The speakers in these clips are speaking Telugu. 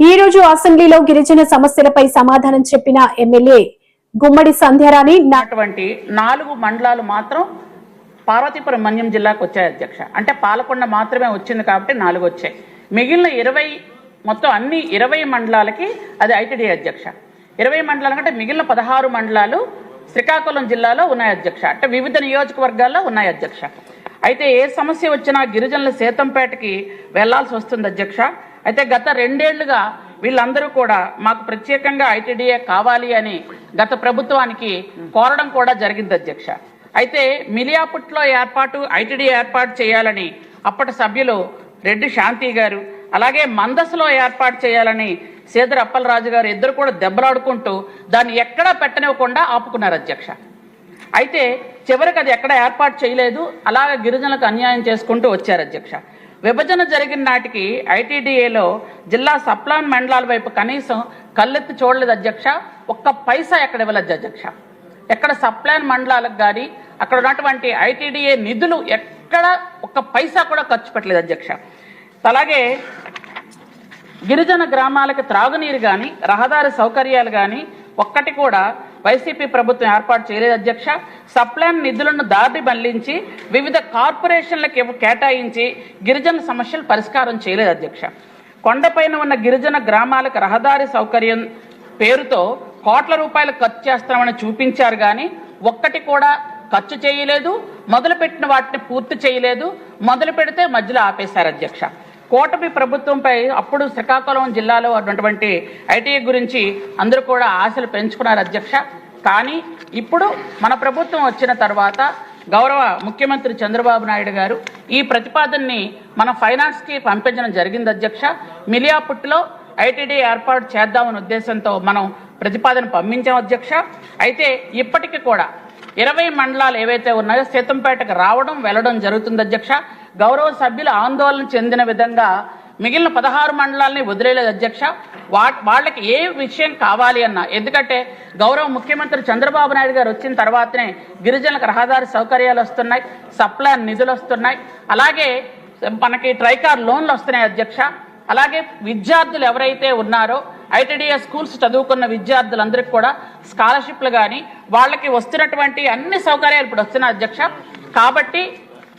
ఈ రోజు అసెంబ్లీలో గిరిజన సమస్యలపై సమాధానం చెప్పిన ఎమ్మెల్యే గుమ్మడి సంధ్యారాణి అటువంటి నాలుగు మండలాలు మాత్రం పార్వతీపురం మన్యం జిల్లాకు వచ్చాయి అధ్యక్ష. అంటే పాలకొండ మాత్రమే వచ్చింది కాబట్టి నాలుగు వచ్చాయి. మిగిలిన ఇరవై మొత్తం అన్ని ఇరవై మండలాలకి అది ఐటీడీ అధ్యక్ష. ఇరవై మండలాలు అంటే మిగిలిన పదహారు మండలాలు శ్రీకాకుళం జిల్లాలో ఉన్నాయి అధ్యక్ష. అంటే వివిధ నియోజకవర్గాల్లో ఉన్నాయి అధ్యక్ష. అయితే ఏ సమస్య వచ్చినా గిరిజనుల సేతంపేటకి వెళ్ళాల్సి వస్తుంది అధ్యక్ష. అయితే గత రెండేళ్ళుగా వీళ్ళందరూ కూడా మాకు ప్రత్యేకంగా ఐటీడీఏ కావాలి అని గత ప్రభుత్వానికి కోరడం కూడా జరిగింది అధ్యక్ష. అయితే మిలియాపుట్లో ఏర్పాటు ఐటీడీ ఏర్పాటు చేయాలని అప్పటి సభ్యులు రెడ్డి శాంతి గారు అలాగే మందస్లో ఏర్పాటు చేయాలని సేదర్ అప్పలరాజు గారు ఇద్దరు కూడా దెబ్బలాడుకుంటూ దాన్ని ఎక్కడా పెట్టనివ్వకుండా ఆపుకున్నారు అధ్యక్ష. అయితే చివరికి అది ఎక్కడ ఏర్పాటు చేయలేదు అలాగే గిరిజనులకు అన్యాయం చేసుకుంటూ వచ్చారు అధ్యక్ష. విభజన జరిగిన నాటికి ఐటీడీఏలో జిల్లా సప్లాన్ మండలాల వైపు కనీసం కళ్ళెత్తి చూడలేదు అధ్యక్ష. ఒక్క పైసా ఎక్కడ ఇవ్వలేదు అధ్యక్ష. ఎక్కడ సప్లాన్ మండలాలకు కానీ అక్కడ ఉన్నటువంటి ఐటీడీఏ నిధులు ఎక్కడ ఒక్క పైసా కూడా ఖర్చు పెట్టలేదు అధ్యక్ష. అలాగే గిరిజన గ్రామాలకు త్రాగునీరు కానీ రహదారి సౌకర్యాలు కానీ ఒక్కటి కూడా వైసీపీ ప్రభుత్వం ఏర్పాటు చేయలేదు అధ్యక్ష. సప్లాన్ నిధులను దారి మళ్ళించి వివిధ కార్పొరేషన్లకు కేటాయించి గిరిజన సమస్యలు పరిష్కారం చేయలేదు అధ్యక్ష. కొండపైన ఉన్న గిరిజన గ్రామాలకు రహదారి సౌకర్యం పేరుతో కోట్ల రూపాయలు ఖర్చు చేస్తామని చూపించారు కానీ ఒక్కటి కూడా ఖర్చు చేయలేదు. మొదలుపెట్టిన వాటిని పూర్తి చేయలేదు. మొదలు పెడితే మధ్యలో ఆపేశారు అధ్యక్ష. కూటమి ప్రభుత్వంపై అప్పుడు శ్రీకాకుళం జిల్లాలో ఉన్నటువంటి ఐటీఐ గురించి అందరూ కూడా ఆశలు పెంచుకున్నారు అధ్యక్ష. కానీ ఇప్పుడు మన ప్రభుత్వం వచ్చిన తర్వాత గౌరవ ముఖ్యమంత్రి చంద్రబాబు నాయుడు గారు ఈ ప్రతిపాదనని మన ఫైనాన్స్కి పంపించడం జరిగింది అధ్యక్ష. మిలియాపుట్లో ఐటీడీ ఏర్పాటు చేద్దామనే ఉద్దేశంతో మనం ప్రతిపాదన పంపించాం అధ్యక్ష. అయితే ఇప్పటికీ కూడా ఇరవై మండలాలు ఏవైతే ఉన్నాయో సీతంపేటకు రావడం వెళ్ళడం జరుగుతుంది అధ్యక్ష. గౌరవ సభ్యులు ఆందోళన చెందిన విధంగా మిగిలిన పదహారు మండలాల్ని వదిలేలేదు అధ్యక్ష. వా వాళ్ళకి ఏ విషయం కావాలి అన్న. ఎందుకంటే గౌరవ ముఖ్యమంత్రి చంద్రబాబు నాయుడు గారు వచ్చిన తర్వాతనే గిరిజనులకు రహదారి సౌకర్యాలు వస్తున్నాయి సప్లాన్ నిధులు వస్తున్నాయి. అలాగే మనకి ట్రైకార్ లోన్లు వస్తున్నాయి అధ్యక్ష. అలాగే విద్యార్థులు ఎవరైతే ఉన్నారో ఐటీడీఏ స్కూల్స్ చదువుకున్న విద్యార్థులందరికీ కూడా స్కాలర్షిప్లు కానీ వాళ్ళకి వస్తున్నటువంటి అన్ని సౌకర్యాలు ఇప్పుడు వస్తున్నాయి అధ్యక్ష. కాబట్టి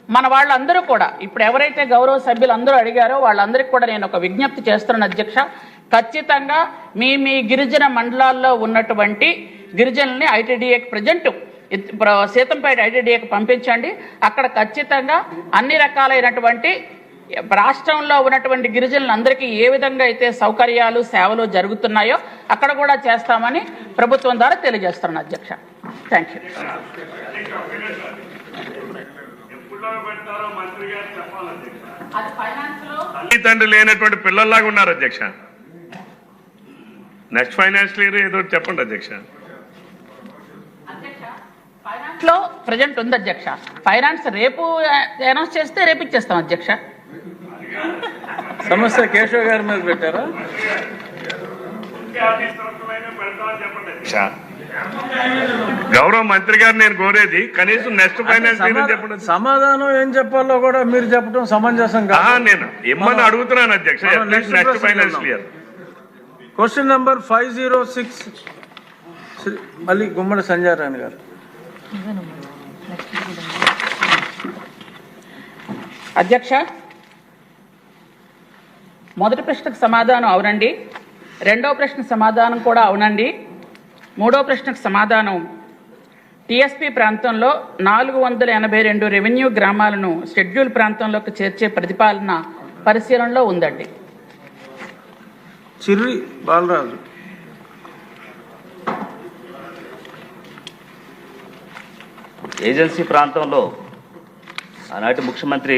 మన వాళ్ళందరూ కూడా ఇప్పుడు ఎవరైతే గౌరవ సభ్యులు అందరూ అడిగారో వాళ్ళందరికీ కూడా నేను ఒక విజ్ఞప్తి చేస్తున్నాను అధ్యక్ష. ఖచ్చితంగా మీ మీ గిరిజన మండలాల్లో ఉన్నటువంటి గిరిజనుల్ని ఐటీడీఏకి ప్రజెంట్ సీతంపేట ఐటీడీఏకి పంపించండి. అక్కడ ఖచ్చితంగా అన్ని రకాలైనటువంటి రాష్ట్రంలో ఉన్నటువంటి గిరిజనులందరికీ ఏ విధంగా అయితే సౌకర్యాలు సేవలు జరుగుతున్నాయో అక్కడ కూడా చేస్తామని ప్రభుత్వం ద్వారా తెలియజేస్తున్నాను అధ్యక్ష. థ్యాంక్ యూ తల్లి తండ్రి లేనటువంటి పిల్లల్లాగా ఉన్నారు అధ్యక్ష. నెక్స్ట్ ఫైనాన్షియల్ ఇయర్ ఏదో చెప్పండి అధ్యక్ష. ఫైనాన్స్లో ప్రజెంట్ ఉంది అధ్యక్ష. ఫైనాన్స్ రేపు అనౌన్స్ చేస్తే రేపు ఇచ్చేస్తాం అధ్యక్ష. సమస్య కేశవ్ గారి మీద పెట్టారా? అధ్యక్ష. గౌరవ మంత్రి గారు నేను కోరేది కనీసం నెక్స్ట్ చెప్పండి? సమాధానం ఏం చెప్పాలో కూడా మీరు చెప్పడం సమంజసం ఆ, కాదు నేను ఇమ్మని అడుగుతున్నాను అధ్యక్ష. నెక్స్ట్ వెళ్దాం. Year question number five zero six మళ్ళీ గుమ్మడి సంజయ్ రాణి గారు. అధ్యక్ష మొదటి ప్రశ్నకు సమాధానం అవునండి. రెండో ప్రశ్న సమాధానం కూడా అవునండి. మూడో ప్రశ్నకు సమాధానం. టీఎస్పీ ప్రాంతంలో నాలుగు వందల ఎనభై రెండు రెవెన్యూ గ్రామాలను షెడ్యూల్ ప్రాంతంలోకి చేర్చే ప్రతిపాదన పరిశీలనలో ఉందండి. చిర్రి బాలరాజు. ఏజెన్సీ ప్రాంతంలో ఆనాటి ముఖ్యమంత్రి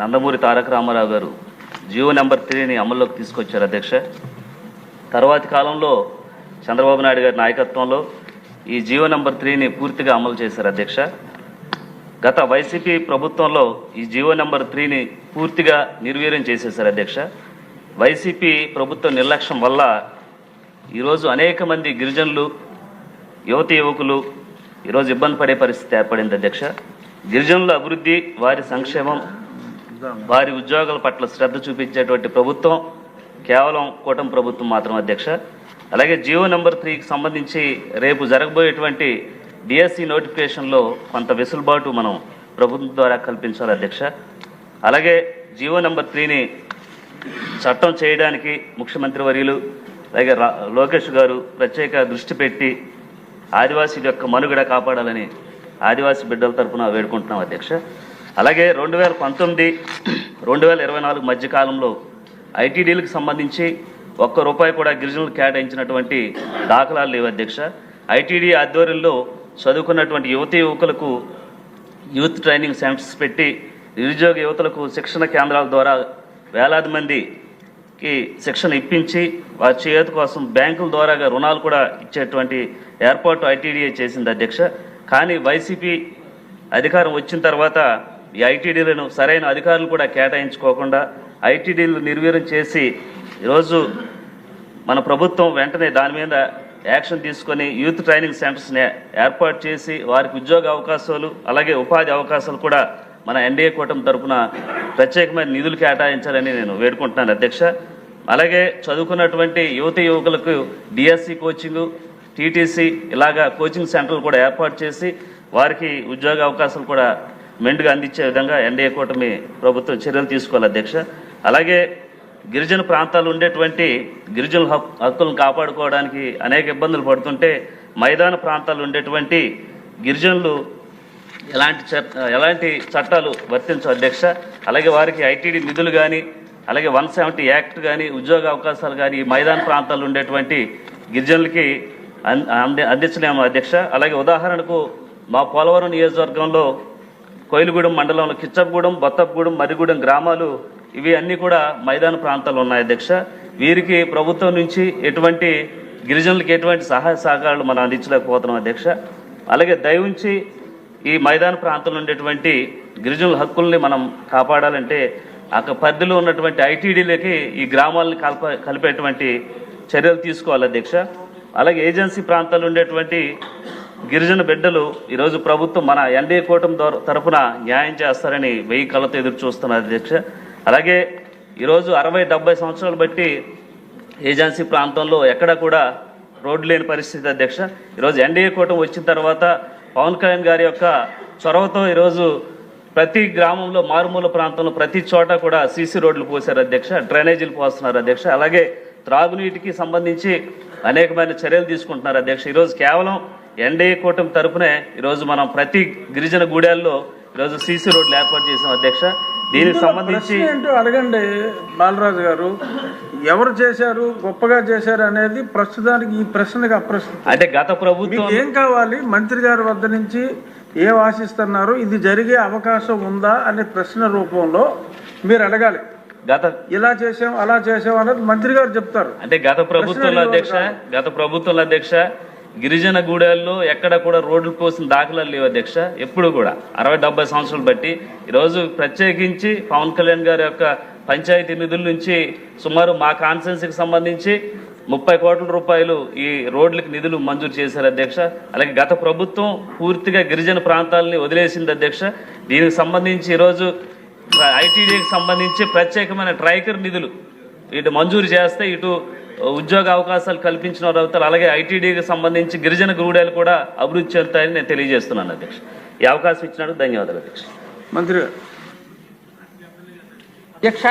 నందమూరి తారక రామారావు గారు జియో నెంబర్ త్రీని అమల్లోకి తీసుకొచ్చారు అధ్యక్ష. తర్వాతి కాలంలో చంద్రబాబు నాయుడు గారి నాయకత్వంలో ఈ జియో నెంబర్ త్రీని పూర్తిగా అమలు చేశారు అధ్యక్ష. గత వైసీపీ ప్రభుత్వంలో ఈ జియో నెంబర్ త్రీని పూర్తిగా నిర్వీర్యం చేసేశారు అధ్యక్ష. వైసీపీ ప్రభుత్వ నిర్లక్ష్యం వల్ల ఈరోజు అనేక మంది గిరిజనులు యువతి యువకులు ఈరోజు ఇబ్బంది పడే పరిస్థితి ఏర్పడింది అధ్యక్ష. గిరిజనుల అభివృద్ధి వారి సంక్షేమం వారి ఉద్యోగాల పట్ల శ్రద్ధ చూపించేటువంటి ప్రభుత్వం కేవలం కూటమి ప్రభుత్వం మాత్రం అధ్యక్ష. అలాగే జియో నెంబర్ త్రీకి సంబంధించి రేపు జరగబోయేటువంటి డిఎస్సి నోటిఫికేషన్లో కొంత వెసులుబాటు మనం ప్రభుత్వం ద్వారా కల్పించాలి అధ్యక్ష. అలాగే జియో నెంబర్ త్రీని చట్టం చేయడానికి ముఖ్యమంత్రి వర్యులు అలాగే లోకేష్ గారు ప్రత్యేక దృష్టి పెట్టి ఆదివాసీ యొక్క మనుగడ కాపాడాలని ఆదివాసీ బిడ్డల తరపున వేడుకుంటున్నాం అధ్యక్ష. అలాగే రెండు వేల పంతొమ్మిది రెండు వేల ఇరవై నాలుగు మధ్య కాలంలో ఐటీడీలకు సంబంధించి ఒక్క రూపాయి కూడా గిరిజనులు కేటాయించినటువంటి దాఖలాలు లేవు అధ్యక్ష. ఐటీడీ ఆధ్వర్యంలో చదువుకున్నటువంటి యువతీ యువకులకు యూత్ ట్రైనింగ్ సెంటర్స్ పెట్టి నిరుద్యోగ యువతలకు శిక్షణ కేంద్రాల ద్వారా వేలాది మందికి శిక్షణ ఇప్పించి వారి చేతి కోసం బ్యాంకుల ద్వారాగా రుణాలు కూడా ఇచ్చేటువంటి ఏర్పాటు ఐటీడీఏ చేసింది అధ్యక్ష. కానీ వైసీపీ అధికారం వచ్చిన తర్వాత ఈ ఐటీడీలను సరైన అధికారులు కూడా కేటాయించుకోకుండా ఐటీడీలు నిర్వీర్యం చేసి ఈరోజు మన ప్రభుత్వం వెంటనే దాని మీద యాక్షన్ తీసుకొని యూత్ ట్రైనింగ్ సెంటర్స్ని ఏర్పాటు చేసి వారికి ఉద్యోగ అవకాశాలు అలాగే ఉపాధి అవకాశాలు కూడా మన ఎన్డీఏ కూటమి తరపున ప్రత్యేకమైన నిధులు కేటాయించాలని నేను వేడుకుంటున్నాను అధ్యక్ష. అలాగే చదువుకున్నటువంటి యువత యువకులకు డిఎస్సి కోచింగ్ టీటీసీ ఇలాగా కోచింగ్ సెంటర్లు కూడా ఏర్పాటు చేసి వారికి ఉద్యోగ అవకాశాలు కూడా మెండుగా అందించే విధంగా ఎన్డీఏ కూటమి ప్రభుత్వం చర్యలు తీసుకోవాలి అధ్యక్ష. అలాగే గిరిజన ప్రాంతాలు ఉండేటువంటి గిరిజనుల హక్కులను కాపాడుకోవడానికి అనేక ఇబ్బందులు పడుతుంటే మైదాన ప్రాంతాలు ఉండేటువంటి గిరిజనులు ఎలాంటి ఎలాంటి చట్టాలు వర్తించు అధ్యక్ష. అలాగే వారికి ఐటీడీ నిధులు కానీ అలాగే వన్ సెవెంటీ యాక్ట్ కానీ ఉద్యోగ అవకాశాలు కానీ ఈ మైదాన ప్రాంతాల్లో ఉండేటువంటి గిరిజనులకి అంది అందించలేము అధ్యక్ష. అలాగే ఉదాహరణకు మా పోలవరం నియోజకవర్గంలో కోయిలగూడెం మండలంలో కిచ్చప్పగూడెం బొత్తప్పగూడెం మరిగూడెం గ్రామాలు ఇవి అన్నీ కూడా మైదాన ప్రాంతాలు ఉన్నాయి అధ్యక్ష. వీరికి ప్రభుత్వం నుంచి ఎటువంటి గిరిజనులకు ఎటువంటి సహాయ సహకారాలు మనం అందించలేకపోతున్నాం అధ్యక్ష. అలాగే దయవుంచి ఈ మైదాన ప్రాంతంలో ఉండేటువంటి గిరిజనుల హక్కుల్ని మనం కాపాడాలంటే అక్కడ పరిధిలో ఉన్నటువంటి ఐటీడీలకి ఈ గ్రామాలను కలప కలిపేటువంటి చర్యలు తీసుకోవాలి అధ్యక్ష. అలాగే ఏజెన్సీ ప్రాంతాల్లో ఉండేటువంటి గిరిజన బిడ్డలు ఈరోజు ప్రభుత్వం మన ఎన్డీఏ కూటమి తరఫున తరపున న్యాయం చేస్తారని వెయ్యి కళ్ళతో ఎదురు చూస్తున్నారు అధ్యక్ష. అలాగే ఈరోజు అరవై డెబ్బై సంవత్సరాలు బట్టి ఏజెన్సీ ప్రాంతంలో ఎక్కడ కూడా రోడ్డు లేని పరిస్థితి అధ్యక్ష. ఈరోజు ఎన్డీఏ కూటమి వచ్చిన తర్వాత పవన్ కళ్యాణ్ గారి యొక్క చొరవతో ఈరోజు ప్రతి గ్రామంలో మారుమూల ప్రాంతంలో ప్రతి చోట కూడా సీసీ రోడ్లు పోసారు అధ్యక్ష డ్రైనేజీలు పోస్తున్నారు అధ్యక్ష. అలాగే త్రాగునీటికి సంబంధించి అనేకమైన చర్యలు తీసుకుంటున్నారు అధ్యక్ష. ఈరోజు కేవలం ఎన్డీఏ కూటమి తరపునే ఈరోజు మనం ప్రతి గిరిజన గూడెల్లో ఈరోజు సీసీ రోడ్లు ఏర్పాటు చేసాం అధ్యక్ష. దీనికి సంబంధించి ఏంటో అడగండి బాలరాజు గారు. ఎవరు చేశారు గొప్పగా చేశారు అనేది ప్రస్తుతానికి ఈ ప్రశ్నకి అప్రశ్న అంటే గత ప్రభుత్వం ఏం కావాలి? మంత్రి గారి వద్ద నుంచి ఏం ఆశిస్తున్నారు? ఇది జరిగే అవకాశం ఉందా అనే ప్రశ్న రూపంలో మీరు అడగాలి. గత ఇలా చేసాం అలా చేసాం అనేది మంత్రి గారు చెప్తారు. అంటే గత ప్రభుత్వంలో అధ్యక్ష గత ప్రభుత్వంలో అధ్యక్ష గిరిజన గూడెల్లో ఎక్కడ కూడా రోడ్లు పోసిన దాఖలాలు లేవు అధ్యక్ష. ఎప్పుడు కూడా. అరవై డెబ్బై సంవత్సరాలు బట్టి ఈరోజు ప్రత్యేకించి పవన్ కళ్యాణ్ గారి యొక్క పంచాయతీ నిధుల నుంచి సుమారు మా కాన్సెన్స్కి సంబంధించి ముప్పై కోట్ల రూపాయలు ఈ రోడ్లకు నిధులు మంజూరు చేశారు అధ్యక్ష. అలాగే గత ప్రభుత్వం పూర్తిగా గిరిజన ప్రాంతాలని వదిలేసింది అధ్యక్ష. దీనికి సంబంధించి ఈరోజు ఐటీడీకి సంబంధించి ప్రత్యేకమైన ట్రైకర్ నిధులు ఇటు మంజూరు చేస్తే ఇటు ఉద్యోగ అవకాశాలు కల్పించిన వారు అవుతారు. అలాగే ఐటీడీకి సంబంధించి గిరిజన గూడాలు కూడా అభివృద్ధి చెందుతాయని నేను తెలియజేస్తున్నాను అధ్యక్ష. ఈ అవకాశం ఇచ్చినందుకు ధన్యవాదాలు అధ్యక్ష. మంత్రి అధ్యక్ష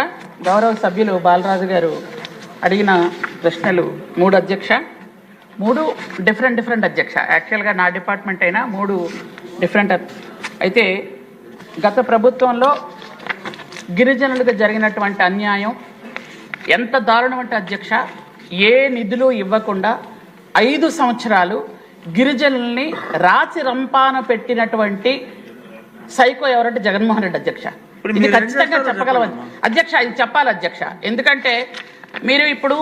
గౌరవ సభ్యులు బాలరాజు గారు అడిగిన ప్రశ్నలు మూడు అధ్యక్ష మూడు డిఫరెంట్ డిఫరెంట్ అధ్యక్ష. యాక్చువల్గా నా డిపార్ట్మెంట్ అయినా మూడు డిఫరెంట్ అయితే గత ప్రభుత్వంలో గిరిజనులకు జరిగినటువంటి అన్యాయం ఎంత దారుణం అంటే అధ్యక్ష ఏ నిధులు ఇవ్వకుండా ఐదు సంవత్సరాలు గిరిజనుల్ని రాచి రంపాన పెట్టినటువంటి సైకో ఎవరంటే జగన్మోహన్ రెడ్డి అధ్యక్ష. ఇది ఖచ్చితంగా చెప్పగలం. అధ్యక్ష ఇది చెప్పాలి అధ్యక్ష. ఎందుకంటే మీరు ఇప్పుడు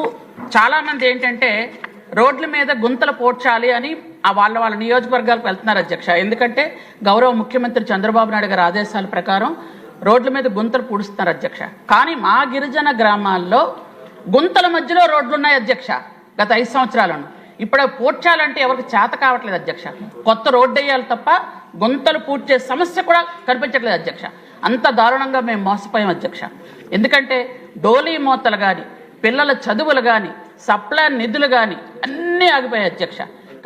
చాలా మంది ఏంటంటే రోడ్ల మీద గుంతలు పోడ్చాలి అని ఆ వాళ్ళ వాళ్ళ నియోజకవర్గాలకు వెళ్తున్నారు అధ్యక్ష. ఎందుకంటే గౌరవ ముఖ్యమంత్రి చంద్రబాబు నాయుడు గారి ఆదేశాల ప్రకారం రోడ్ల మీద గుంతలు పూడుస్తున్నారు అధ్యక్ష. కానీ మా గిరిజన గ్రామాల్లో గుంతల మధ్యలో రోడ్లు ఉన్నాయి అధ్యక్ష గత ఐదు సంవత్సరాలను. ఇప్పుడు పూడ్చాలంటే ఎవరికి చేత కావట్లేదు అధ్యక్ష. కొత్త రోడ్డు వేయాలి తప్ప గుంతలు పూడ్చే సమస్య కూడా కనిపించట్లేదు అధ్యక్ష. అంత దారుణంగా మేము మోసపోయాం అధ్యక్ష. ఎందుకంటే డోలీ మోతలు కానీ పిల్లల చదువులు కానీ సప్లా నిధులు కానీ అన్నీ ఆగిపోయాయి అధ్యక్ష.